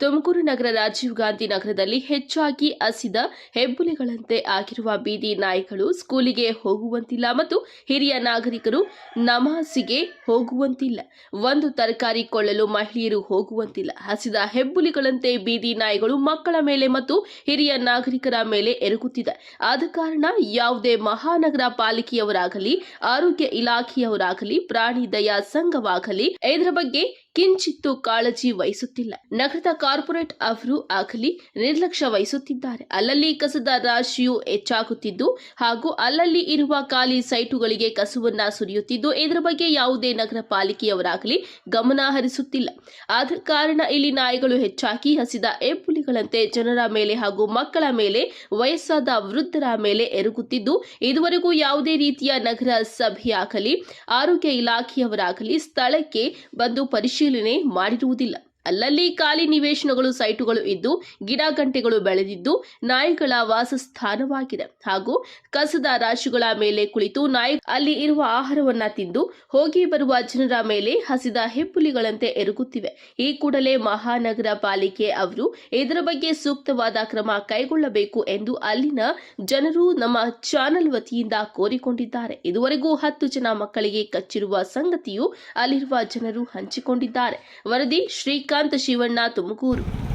ತುಮಕೂರು ನಗರ ರಾಜೀವ್ ಗಾಂಧಿ ನಗರದಲ್ಲಿ ಹೆಚ್ಚಾಗಿ ಹಸಿದ ಹೆಬ್ಬುಲಿಗಳಂತೆ ಆಗಿರುವ ಬೀದಿ ನಾಯಿಗಳು ಸ್ಕೂಲಿಗೆ ಹೋಗುವಂತಿಲ್ಲ ಮತ್ತು ಹಿರಿಯ ನಾಗರಿಕರು ನಮಾಸಿಗೆ ಹೋಗುವಂತಿಲ್ಲ. ಒಂದು ತರಕಾರಿ ಕೊಳ್ಳಲು ಮಹಿಳೆಯರು ಹೋಗುವಂತಿಲ್ಲ. ಹಸಿದ ಹೆಬ್ಬುಲಿಗಳಂತೆ ಬೀದಿ ನಾಯಿಗಳು ಮಕ್ಕಳ ಮೇಲೆ ಮತ್ತು ಹಿರಿಯ ನಾಗರಿಕರ ಮೇಲೆ ಎರಗುತ್ತಿದೆ. ಆದ ಕಾರಣ ಯಾವುದೇ ಮಹಾನಗರ ಪಾಲಿಕೆಯವರಾಗಲಿ, ಆರೋಗ್ಯ ಇಲಾಖೆಯವರಾಗಲಿ, ಪ್ರಾಣಿ ದಯಾ ಸಂಘವಾಗಲಿ, ಇದರ ಬಗ್ಗೆ ಕಿಂಚಿತ್ತು ಕಾಳಜಿ ವಹಿಸುತ್ತಿಲ್ಲ. ನಗರದ ಕಾರ್ಪೊರೇಟ್ ಅವರು ಆಗಲಿ ನಿರ್ಲಕ್ಷ್ಯ ವಹಿಸುತ್ತಿದ್ದಾರೆ. ಅಲ್ಲಲ್ಲಿ ಕಸದ ರಾಶಿಯು ಹೆಚ್ಚಾಗುತ್ತಿದ್ದು ಹಾಗೂ ಅಲ್ಲಲ್ಲಿ ಇರುವ ಖಾಲಿ ಸೈಟುಗಳಿಗೆ ಕಸವನ್ನ ಸುರಿಯುತ್ತಿದ್ದು, ಇದರ ಬಗ್ಗೆ ಯಾವುದೇ ನಗರ ಪಾಲಿಕೆಯವರಾಗಲಿ ಗಮನ ಹರಿಸುತ್ತಿಲ್ಲ. ಆದ ಕಾರಣ ಇಲ್ಲಿ ನಾಯಿಗಳು ಹೆಚ್ಚಾಗಿ ಹಸಿದ ಏಪುಲಿಗಳಂತೆ ಜನರ ಮೇಲೆ ಹಾಗೂ ಮಕ್ಕಳ ಮೇಲೆ, ವಯಸ್ಸಾದ ವೃದ್ಧರ ಮೇಲೆ ಎರಗುತ್ತಿದ್ದು, ಇದುವರೆಗೂ ಯಾವುದೇ ರೀತಿಯ ನಗರ ಸಭೆಯಾಗಲಿ, ಆರೋಗ್ಯ ಇಲಾಖೆಯವರಾಗಲಿ ಸ್ಥಳಕ್ಕೆ ಬಂದು ಪರಿಶೀಲನೆ ಮಾಡಿರುವುದಿಲ್ಲ. ಅಲ್ಲಲ್ಲಿ ಖಾಲಿ ನಿವೇಶನಗಳು, ಸೈಟುಗಳು ಇದ್ದು ಗಿಡ ಗಂಟೆಗಳು ಬೆಳೆದಿದ್ದು ನಾಯಿಗಳ ವಾಸಸ್ಥಾನವಾಗಿದೆ. ಹಾಗೂ ಕಸದ ರಾಶಿಗಳ ಮೇಲೆ ಕುಳಿತು ನಾಯಿ ಅಲ್ಲಿ ಇರುವ ಆಹಾರವನ್ನ ತಿಂದು ಹೋಗಿ ಬರುವ ಜನರ ಮೇಲೆ ಹಸಿದ ಹೆಪ್ಪುಲಿಗಳಂತೆ ಎರಗುತ್ತಿವೆ. ಈ ಕೂಡಲೇ ಮಹಾನಗರ ಪಾಲಿಕೆ ಅವರು ಇದರ ಬಗ್ಗೆ ಸೂಕ್ತವಾದ ಕ್ರಮ ಕೈಗೊಳ್ಳಬೇಕು ಎಂದು ಅಲ್ಲಿನ ಜನರು ನಮ್ಮ ಚಾನೆಲ್ ವತಿಯಿಂದ ಕೋರಿಕೊಂಡಿದ್ದಾರೆ. ಇದುವರೆಗೂ ಹತ್ತು ಜನ ಮಕ್ಕಳಿಗೆ ಕಚ್ಚಿರುವ ಸಂಗತಿಯು ಅಲ್ಲಿರುವ ಜನರು ಹಂಚಿಕೊಂಡಿದ್ದಾರೆ. ವರದಿ ಶ್ರೀಕಾಂತ್ ಶಿವಣ್ಣ ತುಮಕೂರು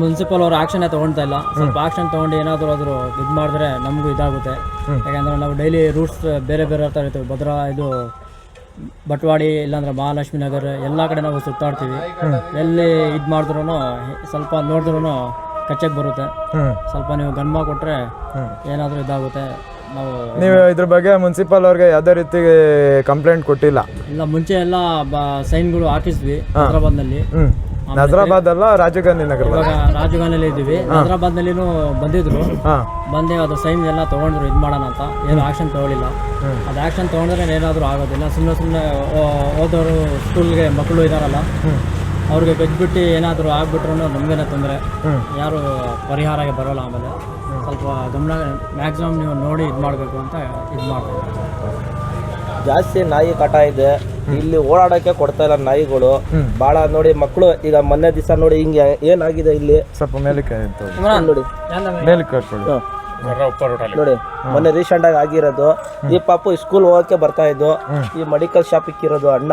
ಮುನ್ಸಿಪಲ್ ಅವ್ರು ಆಕ್ಷನ್ ತಗೊಳ್ತಾ ಇಲ್ಲ. ಸ್ವಲ್ಪ ಆಕ್ಷನ್ ತಗೊಂಡು ಏನಾದರೂ ಆದ್ರು ಇದು ಮಾಡಿದ್ರೆ ನಮಗೂ ಇದಾಗುತ್ತೆ. ಯಾಕಂದ್ರೆ ನಾವು ಡೈಲಿ ರೂಟ್ಸ್ ಬೇರೆ ಬೇರೆ ಥರ ಇರ್ತೀವಿ. ಭದ್ರಾ ಇದು ಬಟ್ವಾಡಿ ಇಲ್ಲಾಂದ್ರೆ ಮಹಾಲಕ್ಷ್ಮಿ ನಗರ ಎಲ್ಲ ಕಡೆ ನಾವು ಸುತ್ತಾಡ್ತೀವಿ. ಎಲ್ಲಿ ಇದು ಮಾಡಿದ್ರು ಸ್ವಲ್ಪ ನೋಡಿದ್ರು ಕಚ್ಚಕ್ಕೆ ಬರುತ್ತೆ. ಸ್ವಲ್ಪ ನೀವು ಗನ್ಮ ಕೊಟ್ಟರೆ ಏನಾದರೂ ಇದಾಗುತ್ತೆ. ನಾವು ಇದ್ರ ಬಗ್ಗೆ ಮುನ್ಸಿಪಲ್ ಅವ್ರಿಗೆ ಯಾವ್ದೇ ರೀತಿ ಕಂಪ್ಲೇಂಟ್ ಕೊಟ್ಟಿಲ್ಲ. ಇಲ್ಲ ಮುಂಚೆ ಎಲ್ಲ ಸೈನ್ಗಳು ಹಾಕಿದ್ವಿ ಹೈದರಾಬಾದ್ನಲ್ಲಿ. ಹ್ಮ್. ನಜರಾಬಾದ್ ಅಲ್ಲ ರಾಜೀವ್ ಗಾಂಧಿ ನಗರ ಇವಾಗ ಗಾಂಧಿ ಇದ್ದೀವಿ. ಹೈದ್ರಾಬಾದ್ನಲ್ಲಿನೂ ಬಂದಿದ್ರು. ಬಂದೆ ಅದು ಸೈನ್ ಎಲ್ಲ ತಗೊಂಡ್ರು ಇದು ಮಾಡೋಣ ಅಂತ. ಏನು ಆಕ್ಷನ್ ತಗೊಳ್ಳಿಲ್ಲ. ಅದು ಆಕ್ಷನ್ ತಗೊಂಡ್ರೆ ಏನಾದರೂ ಆಗೋದಿಲ್ಲ. ಸುಮ್ಮನೆ ಸುಮ್ಮನೆ ಓದೋರು ಸ್ಕೂಲ್ಗೆ ಮಕ್ಕಳು ಇದಾರಲ್ಲ. ಅವ್ರಿಗೆ ಗಜ್ಬಿಟ್ಟು ಏನಾದರೂ ಆಗ್ಬಿಟ್ರು ನಮಗೇನೆ ತೊಂದರೆ. ಯಾರು ಪರಿಹಾರಕ್ಕೆ ಬರೋಲ್ಲ ಆಮೇಲೆ. ಸ್ವಲ್ಪ ಗಮನ ಮ್ಯಾಕ್ಸಿಮಮ್ ನೀವು ನೋಡಿ ಇದು ಮಾಡಬೇಕು ಅಂತ ಇದು ಮಾಡ್ತೀವಿ ಜಾಸ್ತಿ ನಾಯಿ ಕಾಟ ಇದೆ. ಇಲ್ಲಿ ಓಡಾಡಕ್ಕೆ ಕೊಡ್ತಾ ಇಲ್ಲ ನಾಯಿಗಳು. ಬಹಳ ನೋಡಿ ಮಕ್ಕಳು ಈಗ ಮೊನ್ನೆ ದಿವಸ ನೋಡಿ ಹಿಂಗೆ ಏನಾಗಿದೆ ಇಲ್ಲಿ? ಸ್ವಲ್ಪ ಮೇಲಕ್ಕೆ. ನೋಡಿ. ಮೇಲಕ್ಕೆ ಕಟ್ಕೊಳ್ಳಿ ನೋಡಿ ಮೊನ್ನೆ ರೀಸೆಂಟ್ ಆಗಿ ಆಗಿರೋದು ಈ ಪಾಪು ಸ್ಕೂಲ್ ಹೋಗಕ್ಕೆ ಬರ್ತಾ ಇದ್ದು ಈ ಮೆಡಿಕಲ್ ಶಾಪ್ ಇಕ್ಕಿರೋದು ಅಣ್ಣ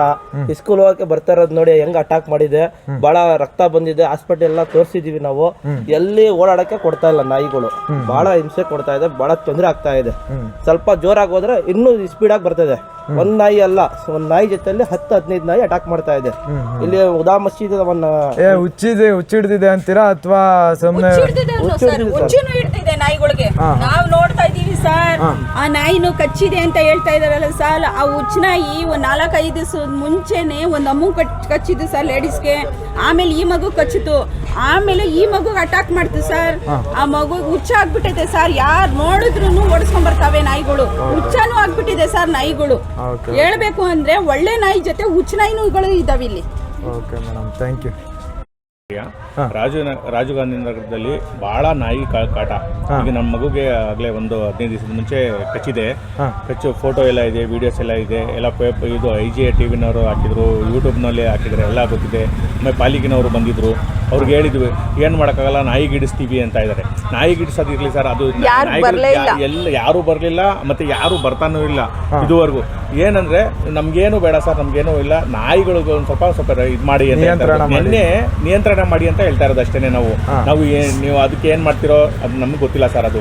ಈ ಸ್ಕೂಲ್ ಹೋಗಕ್ಕೆ ಬರ್ತಾ ಇರೋದು ನೋಡಿ ಹೆಂಗ್ ಅಟ್ಯಾಕ್ ಮಾಡಿದೆ. ಬಹಳ ರಕ್ತ ಬಂದಿದೆ ಹಾಸ್ಪಿಟಲ್ ಎಲ್ಲ ತೋರಿಸಿದೀವಿ ನಾವು. ಎಲ್ಲಿ ಓಡಾಡಕ್ಕೆ ಕೊಡ್ತಾ ಇಲ್ಲ ನಾಯಿಗಳು. ಬಹಳ ಹಿಂಸೆ ಕೊಡ್ತಾ ಇದೆ ಬಹಳ ತೊಂದರೆ ಆಗ್ತಾ ಇದೆ. ಸ್ವಲ್ಪ ಜೋರಾಗಿ ಹೋದ್ರೆ ಇನ್ನೂ ಸ್ಪೀಡ್ ಆಗಿ ಬರ್ತದೆ. ಒಂದ್ ನಾಯಿ ಅಲ್ಲ ಒಂದ್ ನಾಯಿ ಜೊತೆಲಿ ಹತ್ತು ಹದಿನೈದು ನಾಯಿ ಅಟ್ಯಾಕ್ ಮಾಡ್ತಾ ಇದೆ. ಇಲ್ಲಿ ಉದಾ ಮಸ್ಜಿದ್ ಅವನ್ನ ಏ ಹುಚ್ಚಿದೆ ಹುಚ್ಚಿಡ್ದಿದೆ ಅಂತೀರಾ ಅಥವಾ ಸುಮ್ಮನೆ ನಾಯಿಗಳಿಗೆ. ನಾವು ನೋಡ್ತಾ ಇದೀವಿ ಸರ್. ಆ ನಾಯಿನು ಕಚ್ಚಿದೆ ಅಂತ ಹೇಳ್ತಾ ಇದಾರಲ್ಲ ಸರ್. ಆ ಹುಚ್ಚ ನಾಯಿ ಒಂದ್ ನಾಲ್ಕೈದು ದಿವಸದ ಮುಂಚೆನೆ ಒಂದ್ ಅಮ್ಮು ಕಚ್ಚಿದ್ದು ಸರ್ ಲೇಡೀಸ್ಗೆ. ಆಮೇಲೆ ಈ ಮಗು ಕಚ್ಚಿತು ಆಮೇಲೆ ಈ ಮಗು ಅಟ್ಯಾಕ್ ಮಾಡ್ತು ಸರ್. ಆ ಮಗು ಹುಚ್ಚ ಆಗ್ಬಿಟ್ಟಿದೆ ಸರ್. ಯಾರು ನೋಡಿದ್ರು ಓಡಿಸ್ಕೊಂಡ್ ಬರ್ತಾವೆ ನಾಯಿಗಳು. ಹುಚ್ಚನೂ ಆಗ್ಬಿಟ್ಟಿದೆ ಸರ್ ನಾಯಿಗಳು. ಹೇಳ್ಬೇಕು ಅಂದ್ರೆ ಒಳ್ಳೆ ನಾಯಿ ಜೊತೆ ಹುಚ್ಚ ನಾಯಿನುಗಳು ಇದಾವೆ ಇಲ್ಲಿ. Okay madam. Thank you. Raju Rajiv Gandhi ನಗರದಲ್ಲಿ ಬಹಳ ನಾಯಿ ಕಾ- ಕಾಟ. ಈಗ ನಮ್ಮ ಮಗುಗೆ ಆಗಲೇ ಒಂದು ಹದಿನೈದು ದಿವಸದ ಮುಂಚೆ ಕಚ್ಚಿದೆ. ಕಚ್ಚು ಫೋಟೋ ಎಲ್ಲ ಇದೆ ವಿಡಿಯೋಸ್ ಎಲ್ಲ ಇದೆ. ಎಲ್ಲ ಇದು ಐ ಜಿ ಟಿ ವಿನವರು ಹಾಕಿದ್ರು ಯೂಟ್ಯೂಬ್ನಲ್ಲಿ ಹಾಕಿದ್ರು ಎಲ್ಲ ಗೊತ್ತಿದೆ. ಆಮೇಲೆ ಪಾಲಿಕೆನವರು ಬಂದಿದ್ರು. ಅವ್ರಿಗೆ ಹೇಳಿದ್ವಿ ಏನು ಮಾಡೋಕ್ಕಾಗಲ್ಲ ನಾಯಿ ಗಿಡಿಸ್ತೀವಿ ಅಂತ ಇದ್ದಾರೆ ನಾಯಿ ಗಿಡಿಸೋದಿರ್ಲಿ ಸರ್ ಅದು ಎಲ್ಲ ಯಾರು ಬರಲಿಲ್ಲ ಮತ್ತೆ ಯಾರು ಬರ್ತಾನೂ ಇಲ್ಲ ಇದುವರೆಗೂ. ಏನಂದ್ರೆ ನಮ್ಗೇನು ಬೇಡ ಸರ್ ನಮ್ಗೇನು ಇಲ್ಲ. ನಾಯಿಗಳಿಗೆ ಒಂದು ಸ್ವಲ್ಪ ಸ್ವಲ್ಪ ಇದು ಮಾಡಿ ನಿಯಂತ್ರಣ ಮಾಡಿ ಅಂತ ಹೇಳ್ತಾ ಇರೋದು ಅಷ್ಟೇನೆ ನಾವು. ನಾವು ಏನ್ ನೀವು ಅದಕ್ಕೆ ಏನ್ ಮಾಡ್ತಿರೋ ಅದು ನಮ್ಗೆ ಗೊತ್ತಿಲ್ಲ ಸರ್ ಅದು.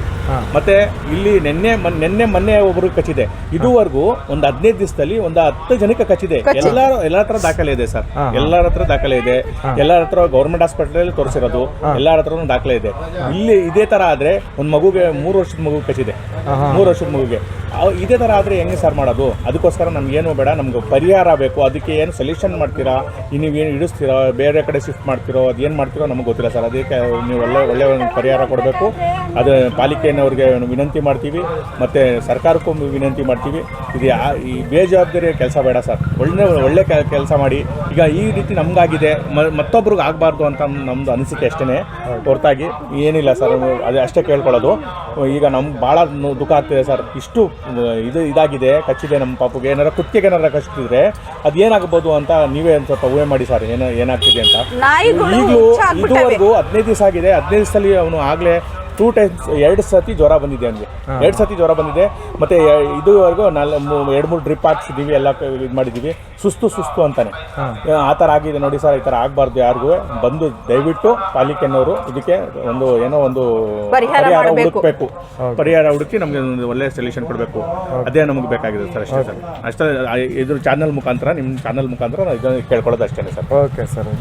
ಮತ್ತೆ ಇಲ್ಲಿ ನಿನ್ನೆ ಮೊನ್- ನಿನ್ನೆ ಮೊನ್ನೆ ಒಬ್ರು ಕಚ್ಚಿದೆ. ಇದುವರೆಗೂ ಒಂದು ಹದಿನೈದು ದಿವಸದಲ್ಲಿ ಒಂದು ಹತ್ತು ಜನಕ್ಕೆ ಕಚ್ಚಿದೆ. ಎಲ್ಲಾರ ಎಲ್ಲರ ಹತ್ರ ದಾಖಲೆ ಇದೆ ಸರ್. ಎಲ್ಲರ ಹತ್ರ ದಾಖಲೆ ಇದೆ. ಎಲ್ಲರ ಹತ್ರ ಗೌರ್ಮೆಂಟ್ ಹಾಸ್ಪಿಟಲ್ ತೋರಿಸಿರೋದು. ಎಲ್ಲರ ಹತ್ರನೂ ದಾಖಲೆ ಇದೆ. ಇಲ್ಲಿ ಇದೇ ತರ ಆದ್ರೆ ಒಂದು ಮಗುಗೆ ಮೂರು ವರ್ಷದ ಮಗು ಕಚ್ಚಿದೆ. ಮೂರು ವರ್ಷದ ಮಗುಗೆ. ಅವ್- ಇದೇ ತರ ಆದ್ರೆ ಹೆಂಗೆ ಸರ್ ಮಾಡೋದು? ಅದಕ್ಕೋಸ್ಕರ ನಮ್ಗೇನು ಬೇಡ. ನಮ್ಗೆ ಪರಿಹಾರ ಬೇಕು. ಅದಕ್ಕೆ ಏನು ಸೊಲ್ಯೂಷನ್ ಮಾಡ್ತೀರಾ? ನೀವು ಏನು ಇಡಿಸ್ತೀರಾ? ಬೇರೆ ಕಡೆ ಶಿಫ್ಟ್ ಮಾಡ್ತಿರೋ? ಅದು ಏನು ಮಾಡ್ತೀರೋ ನಮಗೆ ಗೊತ್ತಿಲ್ಲ ಸರ್. ಅದಕ್ಕೆ ನೀವು ಒಳ್ಳೆ ಒಳ್ಳೆ ಒಂದು ಪರಿಹಾರ ಕೊಡಬೇಕು. ಅದು ಪಾಲಿಕೆಯನ್ನವ್ರಿಗೆ ವಿನಂತಿ ಮಾಡ್ತೀವಿ. ಮತ್ತು ಸರ್ಕಾರಕ್ಕೂ ವಿನಂತಿ ಮಾಡ್ತೀವಿ. ಇದು ಈ ಬೇಜವಾಬ್ದಾರಿ ಕೆಲಸ ಬೇಡ ಸರ್. ಒಳ್ಳೆ ಒಳ್ಳೆ ಕೆಲಸ ಮಾಡಿ. ಈಗ ಈ ರೀತಿ ನಮಗಾಗಿದೆ. ಮತ್ತೊಬ್ರಿಗೆ ಆಗಬಾರ್ದು ಅಂತ ನಮ್ಮದು ಅನಿಸಿಕೆ ಅಷ್ಟೇ ಹೊರತಾಗಿ ಏನಿಲ್ಲ ಸರ್. ಅದು ಅಷ್ಟೇ ಕೇಳ್ಕೊಳ್ಳೋದು. ಈಗ ನಮ್ಗೆ ಭಾಳ ದುಃಖ ಆಗ್ತಿದೆ ಸರ್. ಇಷ್ಟು ಇದು ಇದಾಗಿದೆ. ಕಚ್ಚಿದೆ ನಮ್ಮ ಪಾಪಗೆ. ಏನಾರ ಕುತ್ತಿಗೆ ಏನಾರ ಕಚ್ಚಿದ್ರೆ ಅದು ಏನಾಗ್ಬೋದು ಅಂತ ನೀವೇ ಒಂದು ಸ್ವಲ್ಪ ಊಹೆ ಮಾಡಿ ಸರ್. ಏನೋ ಏನಾಗ್ತಿದೆ ಅಂತ. ಈಗಲೂ. ಇದುವರೆಗೂ ಹದಿನೈದು ದಿವಸ ಆಗಿದೆ. ಹದಿನೈದು ದಿವಸದಲ್ಲಿ ಅವನು ಆಗಲೇ ಟೂ ಟೈಮ್ಸ್ ಎರಡು ಸತಿ ಜ್ವರ ಬಂದಿದೆ ಅವನಿಗೆ. ಎರಡು ಸತಿ ಜ್ವರ ಬಂದಿದೆ. ಮತ್ತು ಇದುವರೆಗೂ ನಾಲ್ ಎರಡು ಮೂರು ಡ್ರಿಪ್ ಹಾಕ್ಸಿದ್ದೀವಿ ಎಲ್ಲ ಇದು ಮಾಡಿದ್ದೀವಿ ಸುಸ್ತು ಸುಸ್ತು ಅಂತಾನೆ. ಆ ಥರ ಆಗಿದೆ ನೋಡಿ ಸರ್ ಈ ಥರ ಆಗಬಾರ್ದು ಯಾರಿಗೂ. ಬಂದು ದಯವಿಟ್ಟು ಪಾಲಿಕೆನವರು ಇದಕ್ಕೆ ಒಂದು ಏನೋ ಒಂದು ಪರಿಹಾರ ಹುಡುಕಬೇಕು. ಪರಿಹಾರ ಹುಡುಕಿ ನಮಗೆ ಒಂದು ಒಳ್ಳೆ ಸೊಲ್ಯೂಷನ್ ಕೊಡಬೇಕು. ಅದೇ ನಮಗೆ ಬೇಕಾಗಿದೆ ಸರ್ ಅಷ್ಟೇ ಸರ್. ಅಷ್ಟೇ ಇದ್ರ ಚಾನಲ್ ಮುಖಾಂತರ ನಿಮ್ಮ ಚಾನಲ್ ಮುಖಾಂತರ ಇದನ್ನು ಇದನ್ನ ಕೇಳ್ಕೊಳ್ಳೋದು ಅಷ್ಟೇ ಸರ್. Okay sir.